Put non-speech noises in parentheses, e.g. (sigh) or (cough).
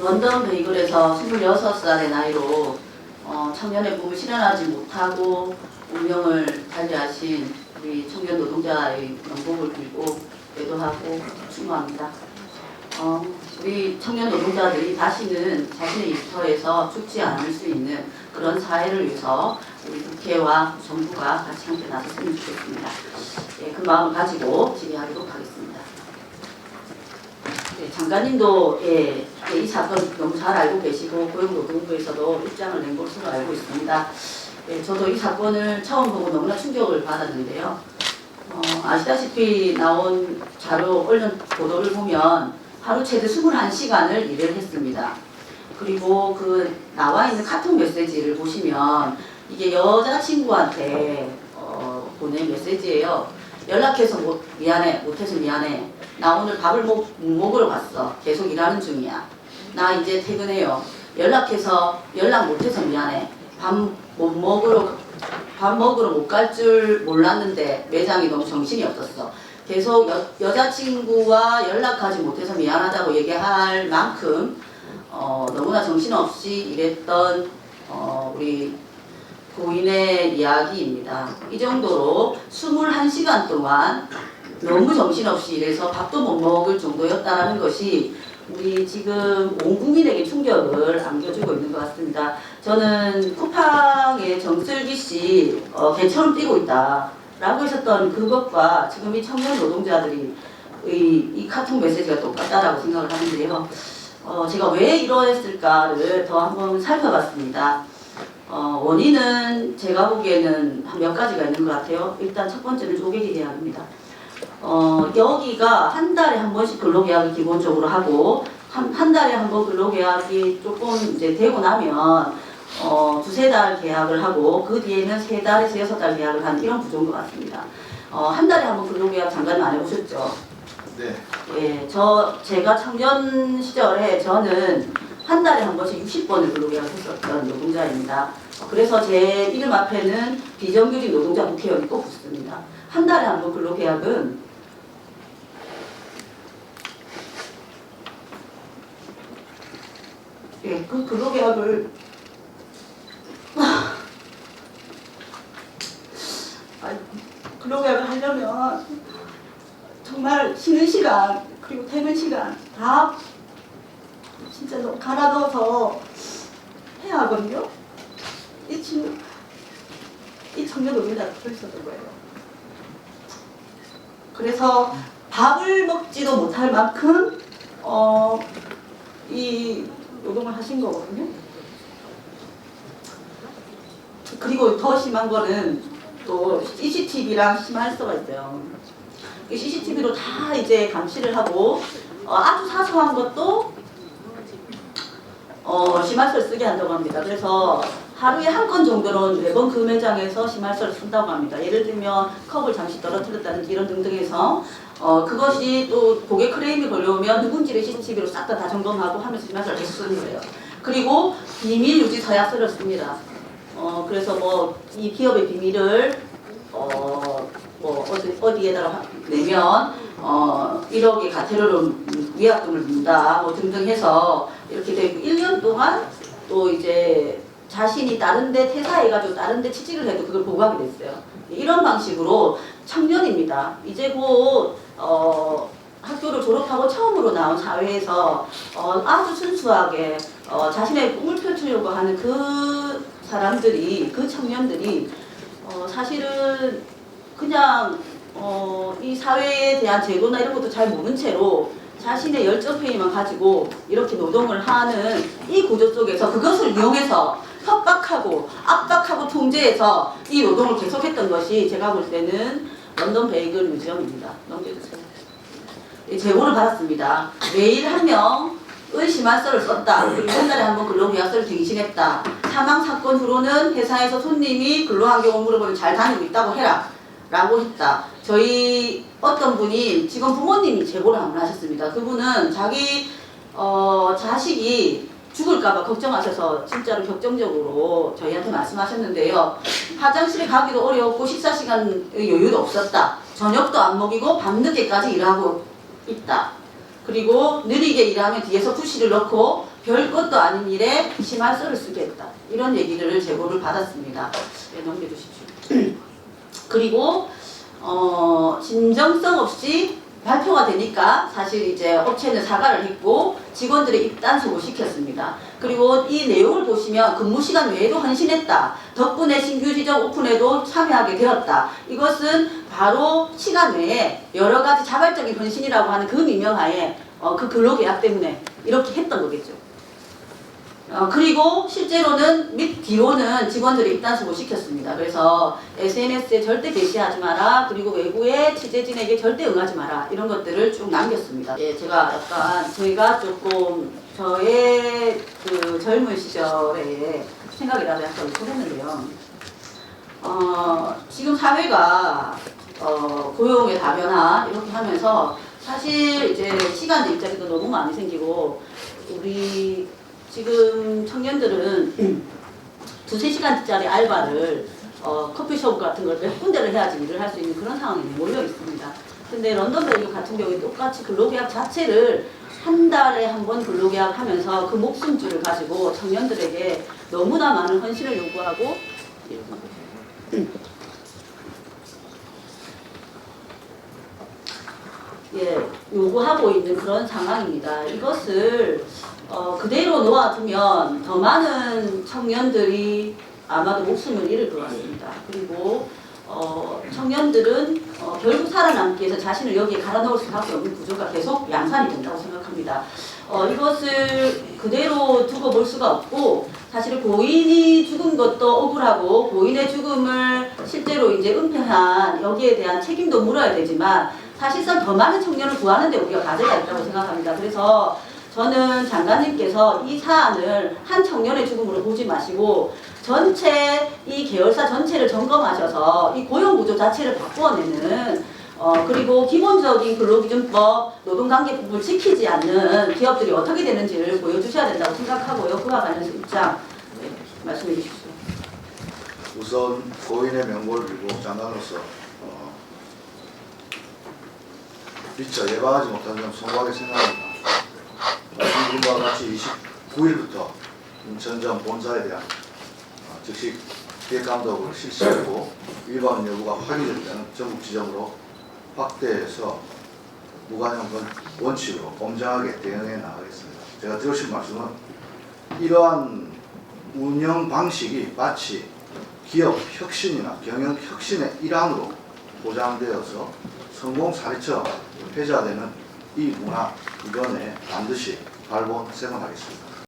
런던 베이글에서 26살의 나이로 어, 청년의 꿈을 실현하지 못하고 운명을 달리하신 우리 청년 노동자의 명복을 빌고 외도하고 추모합니다. 어, 우리 청년 노동자들이 다시는 자신의 일터에서 죽지 않을 수 있는 그런 사회를 위해서 우리 국회와 정부가 같이 함께 나섰으면 좋겠습니다. 예, 그 마음을 가지고 질의하도록 하겠습니다. 네, 장관님도 예, 예, 이 사건 너무 잘 알고 계시고 고용노동부에서도 입장을 낸 것으로 알고 있습니다. 예, 저도 이 사건을 처음 보고 너무나 충격을 받았는데요. 어, 아시다시피 나온 자료 언론 보도를 보면 하루 최대 21시간을 일을 했습니다. 그리고 그 나와 있는 카톡 메시지를 보시면 이게 여자친구한테 어, 보낸 메시지예요. 연락해서 못, 미안해, 못해서 미안해. 나 오늘 밥을 못, 못 먹으러 갔어. 계속 일하는 중이야. 나 이제 퇴근해요. 연락해서 연락 못해서 미안해. 밥 못 먹으러 밥 먹으러 못 갈 줄 몰랐는데 매장이 너무 정신이 없었어. 계속 여, 여자친구와 연락하지 못해서 미안하다고 얘기할 만큼 어, 너무나 정신없이 일했던 어, 우리 고인의 이야기입니다. 이 정도로 21시간 동안 너무 정신없이 일해서 밥도 못 먹을 정도였다는 것이 우리 지금 온 국민에게 충격을 안겨주고 있는 것 같습니다. 저는 쿠팡의 정슬기 씨 어, 개처럼 뛰고 있다. 라고 했었던 그것과 지금 이 청년 노동자들이 이, 이 카톡 메시지가 똑같다라고 생각을 하는데요. 어, 제가 왜 이러했을까를 더 한번 살펴봤습니다. 어, 원인은 제가 보기에는 한 몇 가지가 있는 것 같아요. 일단 첫 번째는 조개기 계약입니다. 어, 여기가 한 달에 한 번씩 근로계약을 기본적으로 하고 한, 한 달에 한 번 근로계약이 조금 이제 되고 나면 어, 두세 달 계약을 하고 그 뒤에는 세 달에서 여섯 달 계약을 하는 이런 구조인 것 같습니다. 어, 한 달에 한 번 근로계약 장관님 안 해보셨죠? 네. 예, 저 제가 청년 시절에 저는 한 달에 한 번씩 60번을 근로계약을 했었던 노동자입니다. 어, 그래서 제 이름 앞에는 비정규직 노동자 국회의원이 꼭 붙습니다. 한 달에 한 번 근로계약은 예, 그 근로계약을 아, 근로계약을 하려면 정말 쉬는 시간 그리고 퇴근 시간 다 진짜 너 갈아 넣어서 해야 하거든요. 이 친구 이 청년 노동자 서 있었던 거예요. 그래서 밥을 먹지도 못할 만큼 어 이 노동을 하신 거거든요. 그리고 더 심한 거는 또 CCTV랑 심할서가 있어요. 이 CCTV로 다 이제 감시를 하고 어, 아주 사소한 것도 어, 심할서를 쓰게 한다고 합니다. 그래서 하루에 한 건 정도는 매번 그 매장에서 심할서를 쓴다고 합니다. 예를 들면 컵을 잠시 떨어뜨렸다든지 이런 등등해서 어, 그것이 또 고객 크레임이 걸려오면 누군지를 CCTV로 싹 다 다 점검하고 하면서 심할서를 계속 쓰는 거예요. 그리고 비밀 유지 서약서를 씁니다. 어, 그래서 뭐 이 기업의 비밀을 어, 뭐 어디, 어디에다가 내면 어, 1억의 가태료를 위약금을 문다 뭐 등등 해서 이렇게 되고 1년 동안 또 이제 자신이 다른데 퇴사해가지고 다른데 취직을 해도 그걸 보고하게 됐어요. 이런 방식으로 청년입니다. 이제 곧 어, 학교를 졸업하고 처음으로 나온 사회에서 어, 아주 순수하게 어, 자신의 꿈을 펼치려고 하는 그 사람들이 그 청년들이 어, 사실은 그냥 어, 이 사회에 대한 제도나 이런 것도 잘 모르는 채로 자신의 열정 페이만 가지고 이렇게 노동을 하는 이 구조 속에서 그것을 이용해서 협박하고 압박하고 통제해서 이 노동을 계속했던 것이 제가 볼 때는 런던 베이글 뮤지엄입니다. 넘겨주세요. 이 제보를 받았습니다. 매일 한 명 의 심한서를 썼다. 그리고 한 달에 한 번 근로계약서를 갱신했다. 사망 사건 후로는 회사에서 손님이 근로환경을 물어보면 잘 다니고 있다고 해라. 라고 했다. 저희 어떤 분이 지금 부모님이 제보를 한번 하셨습니다. 그분은 자기 어, 자식이 죽을까봐 걱정하셔서 진짜로 격정적으로 저희한테 말씀하셨는데요. 화장실에 가기도 어려웠고 식사 시간의 여유도 없었다. 저녁도 안 먹이고 밤늦게까지 일하고 있다. 그리고 느리게 일하면 뒤에서 푸시를 넣고 별 것도 아닌 일에 심한 썰을 쓰겠다. 이런 얘기를 제보를 받았습니다. 네, 넘겨주십시오. (clears throat) 그리고 어, 진정성 없이 발표가 되니까 사실 이제 업체는 사과를 했고 직원들의 입단속을 시켰습니다. 그리고 이 내용을 보시면 근무 시간 외에도 헌신했다. 덕분에 신규 지점 오픈에도 참여하게 되었다. 이것은 바로 시간 외에 여러 가지 자발적인 헌신이라고 하는 그 미명하에 어, 그 근로계약 때문에 이렇게 했던 거겠죠. 어, 그리고 실제로는 밑 뒤로는 직원들이 입단속을 시켰습니다. 그래서 SNS에 절대 게시하지 마라. 그리고 외부의 취재진에게 절대 응하지 마라. 이런 것들을 쭉 남겼습니다. 예, 제가 약간 저희가 조금 저의 그 젊은 시절에 생각이 나서 약간 그랬는데요. 어, 지금 사회가 어, 고용의 다변화 이렇게 하면서 사실 이제 시간 일자리도 너무 많이 생기고 우리 지금 청년들은 두세 시간짜리 알바를 어, 커피숍 같은 걸 몇 군데를 해야지 일을 할 수 있는 그런 상황이 몰려 있습니다. 근데 런던 밸류 같은 경우에 똑같이 근로계약 자체를 한 달에 한 번 근로계약 하면서 그 목숨줄을 가지고 청년들에게 너무나 많은 헌신을 요구하고 예, 요구하고 있는 그런 상황입니다. 이것을 어, 그대로 놓아두면 더 많은 청년들이 아마도 목숨을 잃을 것 같습니다. 그리고 어, 청년들은 어, 결국 살아남기 위해서 자신을 여기에 갈아 넣을 수밖에 없는 구조가 계속 양산이 된다고 생각합니다. 어, 이것을 그대로 두고 볼 수가 없고 사실 고인이 죽은 것도 억울하고 고인의 죽음을 실제로 이제 은폐한 여기에 대한 책임도 물어야 되지만 사실상 더 많은 청년을 구하는 데 우리가 과제가 있다고 생각합니다. 그래서 저는 장관님께서 이 사안을 한 청년의 죽음으로 보지 마시고 전체 이 계열사 전체를 점검하셔서 이 고용 구조 자체를 바꾸어내는 어 그리고 기본적인 근로기준법 노동관계법을 지키지 않는 기업들이 어떻게 되는지를 보여주셔야 된다고 생각하고요. 그와 관련해서 입장 네, 말씀해 주십시오. 우선 고인의 명복을 빌고 장관으로서 어, 미처 예방하지 못한 점 송구하게 생각합니다. 말씀드린 같이 29일부터 인천점 본사에 대한 어, 즉시 기획 감독을 실시하고 위반 여부가 확인될 때는 전국 지점으로 확대해서 무관용권 원칙으로 엄정하게 대응해 나가겠습니다. 제가 드리신 말씀은 이러한 운영 방식이 마치 기업 혁신이나 경영 혁신의 일환으로 보장되어서 성공 사례처럼 회자되는 이 문화 이번에 반드시 발본 세번하겠습니다.